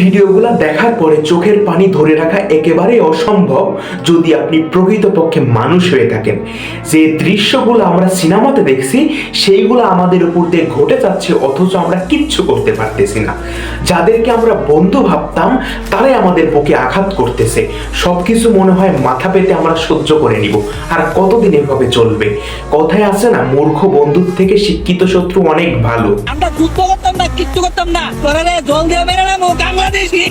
ভিডিওগুলো দেখার পরে চোখের পানি ধরে রাখা একেবারেই অসম্ভব যদি আপনি প্রকৃতপক্ষে মানুষ হয়ে থাকেন। যে দৃশ্যগুলো আমরা সিনেমাতে দেখছি, সেইগুলো আমাদের উপর দিয়ে ঘটে যাচ্ছে, অথচ আমরা কিচ্ছু করতে পারতেছি না। যাদেরকে আমরা বন্ধু ভাবতাম, তারাই আমাদের বুকে আঘাত করতেছে। সবকিছু মনে হয় মাথা পেতে আমরা সহ্য করে নিব। আর কতদিন এভাবে চলবে? কথায় আছে না, মূর্খ বন্ধুর থেকে শিক্ষিত শত্রু অনেক ভালো। আমরা করতাম না, কিচ্ছু করতাম না। জল দিয়ে মেরে নাম বাংলাদেশি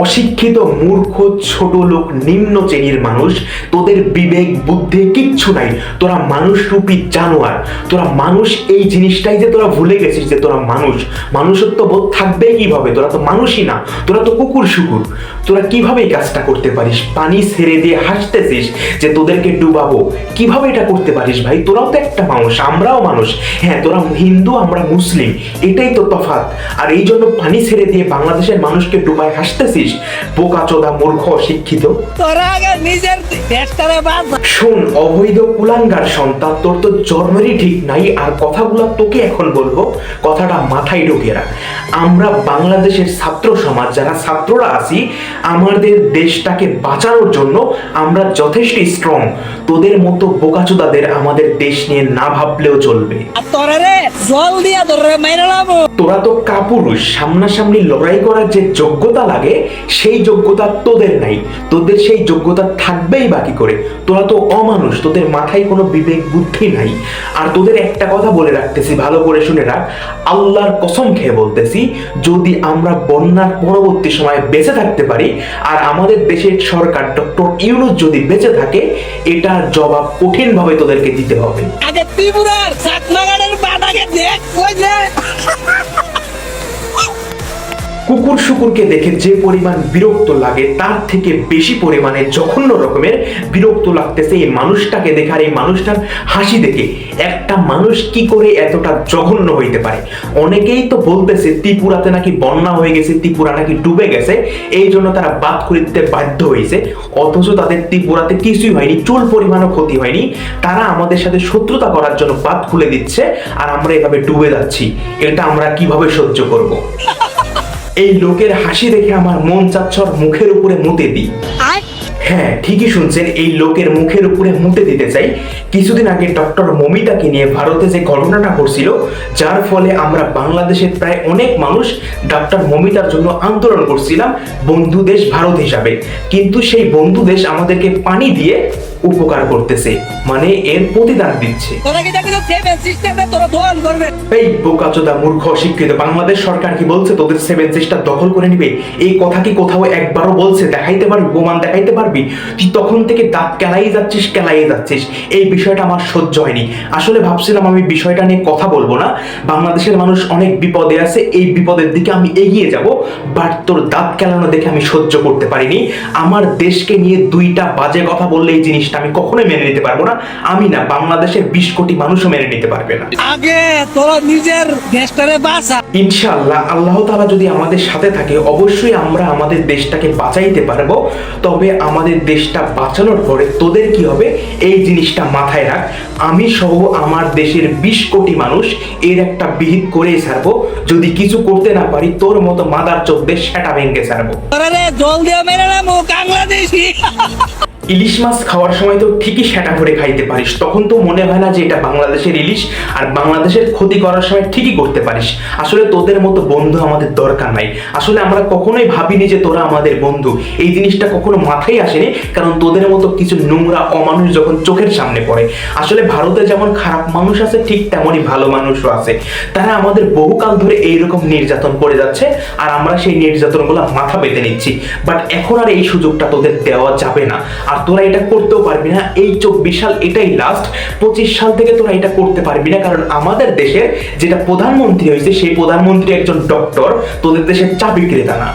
অশিক্ষিত মূর্খ ছোট লোক নিম্ন শ্রেণির মানুষ, তোদের বিবেক, বুদ্ধি কিচ্ছু নাই। তোরা মানুষ রূপী জানোয়ার। তোরা মানুষ, এই জিনিসটাই যে তোরা ভুলে গেছিস যে তোরা মানুষ। মানুষত্ব বোধ থাকবে কীভাবে? তোরা তো মানুষই না। তোরা তো কুকুর শুকুর। তোরা কীভাবে কাজটা করতে পারিস? পানি ছেড়ে দিয়ে হাসতেছিস যে তোদেরকে ডুবাবো। কীভাবে এটা করতে পারিস ভাই? তোরাও তো একটা মানুষ, আমরাও মানুষ। হ্যাঁ তোরা হিন্দু, আমরা মুসলিম। এটাই তো তফাৎ। আর এই জন্য পানি ছেড়ে দিয়ে বাংলাদেশের মানুষকে ডুবায় হাসতেছিস? বোকা চোদা মূর্খ অশিক্ষিত তোরা আগে নিজের দেশটারে বাদ শোন অবৈধ কুলাঙ্গার সন্তান তোর তো জন্মেরই ঠিক নাই আর কথাগুলো তোকে এখন বলব কথাটা মাথায় ঢুকে রাখ। আমরা বাংলাদেশের ছাত্র সমাজ যারা ছাত্ররা আছি আমাদের দেশটাকে বাঁচানোর জন্য আমরা যথেষ্ট স্ট্রং তোদের মতো বোকাচোদাদের আমাদের দেশ নিয়ে না ভাবলেও চলবে। তোরা রে জল দিয়া তোরা মেরে তোরা তো কাপুরুষ সামনাসামনি লড়াই করার যে যোগ্যতা লাগে সেই যোগ্যতা তোদের নাই। তোদের সেই যোগ্যতা থাকবেই বাকি করে? তোরা তো অমানুষ, তোদের মাথায় কোনো বিবেক বুদ্ধি নাই। আর তোদের একটা কথা বলে রাখতেছি, ভালো করে শুনে রাখ। আল্লাহর কসম খেয়ে বলতেছি, যদি আমরা বন্যার পরবর্তী সময়ে বেঁচে থাকতে পারি, আর আমাদের দেশের সরকার ডক্টর ইউনুস যদি বেঁচে থাকে, এটার জবাব কঠিনভাবে তোদেরকে দিতে হবে। ত্রিপুরার চাকমাগাড়ের বাটাকে দেখ কুকুর শুকুরকে দেখে যে পরিমাণ বিরক্ত লাগে, তার থেকে বেশি পরিমাণে জঘন্য রকমের বিরক্ত লাগতেছে এই মানুষটাকে দেখে আর এই মানুষটার হাসি দেখে। একটা মানুষ কি করে এতটা জঘন্য হইতে পারে? অনেকেই তো বলতেছে, ত্রিপুরাতে নাকি বন্যা হয়ে গেছে, ত্রিপুরা নাকি ডুবে গেছে, এই জন্য তারা বাদ করে দিতে বাধ্য হয়েছে অথচ তাদের ত্রিপুরাতে কিছুই হয়নি, চুল পরিমাণও ক্ষতি হয়নি। তারা আমাদের সাথে শত্রুতা করার জন্য বাদ খুলে দিচ্ছে, আর আমরা এভাবে ডুবে যাচ্ছি। এটা আমরা কীভাবে সহ্য করব? এই লোকের হাসি দেখে আমার মন চাচ্ছর মুখের উপরে মুতে দিই। হ্যাঁ ঠিকই শুনছেন এই লোকের মুখের উপরে মুতে দিতে চাই। কিছুদিন আগে ডক্টর মমিতাকে নিয়ে ভারতে যে ঘটনাটা ঘটছিল যার ফলে আমরা বাংলাদেশের প্রায় অনেক মানুষ ডক্টর মমিতার জন্য আন্দোলন করছিলাম বন্ধু দেশ ভারত হিসাবে। কিন্তু সেই বন্ধু দেশ আমাদেরকে পানি দিয়ে উপকার করতেছে মানে এর প্রতিদান দিচ্ছে। এই বোকাচোদা মূর্খ অশিক্ষিত বাংলাদেশ সরকার কি বলছে? তোদের সেভেন সিস্টার দখল করে নিবে? এই কথা কি কোথাও একবারও বলছে? দেখাইতে পারবি প্রমাণ দেখাইতে পারবি? তুই তখন থেকে দাঁত কেলাই যাচ্ছিস কেলাই যাচ্ছিস। এই বিষয়টা আমার সহ্য হয়নি। আসলে ভাবছিলাম আমি বিষয়টা নিয়ে কথা বলব না। বাংলাদেশের মানুষ অনেক বিপদে আছে। এই বিপদের দিকে আমি এগিয়ে যাব। বাট তোর দাঁত কেলানো দেখে আমি সহ্য করতে পারিনি। আমার দেশকে নিয়ে দুইটা বাজে কথা বললে এই জিনিসটা আমি কখনোই মেনে নিতে পারব না। আমি না বাংলাদেশের বিশ কোটি মানুষও মেনে নিতে পারবে না। আগে তোরা নিজের দেশটারে বাঁচা। ইনশাআল্লাহ আল্লাহ তাআলা যদি আমাদের সাথে থাকে অবশ্যই আমরা আমাদের দেশটাকে বাঁচাইতে পারব। তবে আমাদের দেশটা বাঁচানোর পরে তোদের কি হবে? এই জিনিসটা মাথায় রাখ। আমি সহ আমার দেশের বিশ কোটি মানুষ এর একটা বিহিত করেই ছাড়বো। যদি কিছু করতে না পারি, তোর মতো মাদার চোখদের সেটা ভেঙে ছাড়বো। জল দিয়ে মেরে বাংলাদেশি ইলিশ মাছ খাওয়ার সময় তো ঠিকই সেটা করে খাইতে পারিস। তখন তো মনে হয় না যে এটা বাংলাদেশের ইলিশ আর বাংলাদেশের ক্ষতি করার সময় ঠিকই করতে পারিস। আসলে তোদের মতো বন্ধু আমাদের দরকার নাই। আসলে আমরা কখনোই ভাবিনি যে তোরা আমাদের বন্ধু। এই জিনিসটা কখনো মাথায় আসেনি, কারণ তোদের মতো কিছু নোংরা, অমানুষ যখন চোখের সামনে পড়ে। আসলে ভারতে যেমন খারাপ মানুষ আছে, ঠিক তেমনই ভালো মানুষও আছে। তারা আমাদের বহুকাল ধরে এইরকম নির্যাতন করে যাচ্ছে আর আমরা সেই নির্যাতনগুলো মাথা পেতে নিচ্ছি। বাট এখন আর এই সুযোগটা তোদের দেওয়া যাবে না। আর তোরা এটা করতেও পারবি না। এই চব্বিশ সাল এটাই লাস্ট পঁচিশ সাল থেকে তোরা এটা করতে পারবি না, কারণ আমাদের দেশের যেটা প্রধানমন্ত্রী হয়েছে, সেই প্রধানমন্ত্রী একজন ডক্টর তোদের দেশের চাবি ক্রেতা না।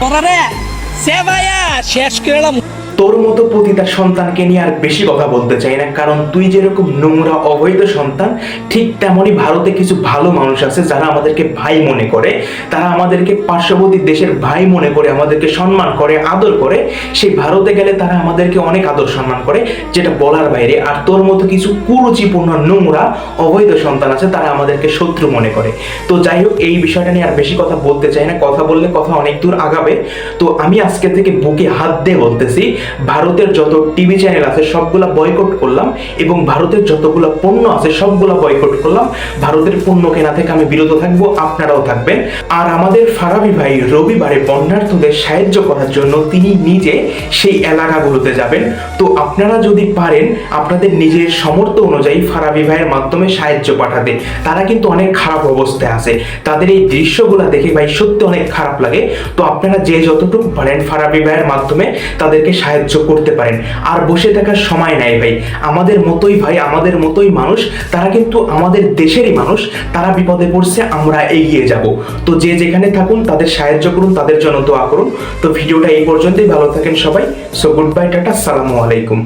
শেষ করলাম তোর মতো পতিতার সন্তানকে নিয়ে আর বেশি কথা বলতে চাই না, কারণ তুই যেরকম নোংরা, অবৈধ সন্তান, ঠিক তেমনই ভারতে কিছু ভালো মানুষ আছে যারা আমাদেরকে ভাই মনে করে। তারা আমাদেরকে পার্শ্ববর্তী দেশের ভাই মনে করে, আমাদেরকে সম্মান করে, আদর করে। সেই ভারতে গেলে তারা আমাদেরকে অনেক আদর সম্মান করে, যেটা বলার বাইরে। আর তোর মতো কিছু কুরুচিপূর্ণ, নোংরা, অবৈধ সন্তান আছে, তারা আমাদেরকে শত্রু মনে করে। তো যাই হোক, এই বিষয়টা নিয়ে আর বেশি কথা বলতে চাই না। কথা বললে কথা অনেক দূর আগাবে। তো আমি আজকে থেকে বুকে হাত দিয়ে বলতেছি ভারতের যত টিভি চ্যানেল আছে, সবগুলা বয়কট করলাম এবং ভারতের যতগুলো পণ্য আছে, সবগুলা বয়কট করলাম। ভারতের পণ্য কেনা থেকে আমি বিরত থাকব, আপনারাও থাকবেন। আর আমাদের ফারাবি ভাই রবিবারে বন্যার্থদের সাহায্য করার জন্য তিনি নিজে সেই এলাকাগুলোতে যাবেন। তো আপনারা যদি পারেন, আপনাদের নিজের সমর্থ অনুযায়ী ফারাবি ভাইয়ের মাধ্যমে সাহায্য পাঠাতে। তারা কিন্তু অনেক খারাপ অবস্থায় আছে। তাদের এই দৃশ্যগুলো দেখে ভাই সত্যি অনেক খারাপ লাগে। তো আপনারা যে যতটুকু পারেন ফারাবি ভাইয়ের মাধ্যমে তাদেরকে সাহায্য করতে পারেন। আর বসে থাকার সময় নাই ভাই। আমাদের মতোই ভাই, আমাদের মতোই মানুষ, তারা কিন্তু আমাদের দেশেরই মানুষ, তারা বিপদে পড়ছে, আমরা এগিয়ে যাব। তো যে যেখানে থাকুন, তাদের সাহায্য করুন, তাদের জন্য দোয়া করুন। তো ভিডিওটা এই পর্যন্তই, ভালো থাকেন সবাই। সো গুড বাই টাটা, সালামু আলাইকুম।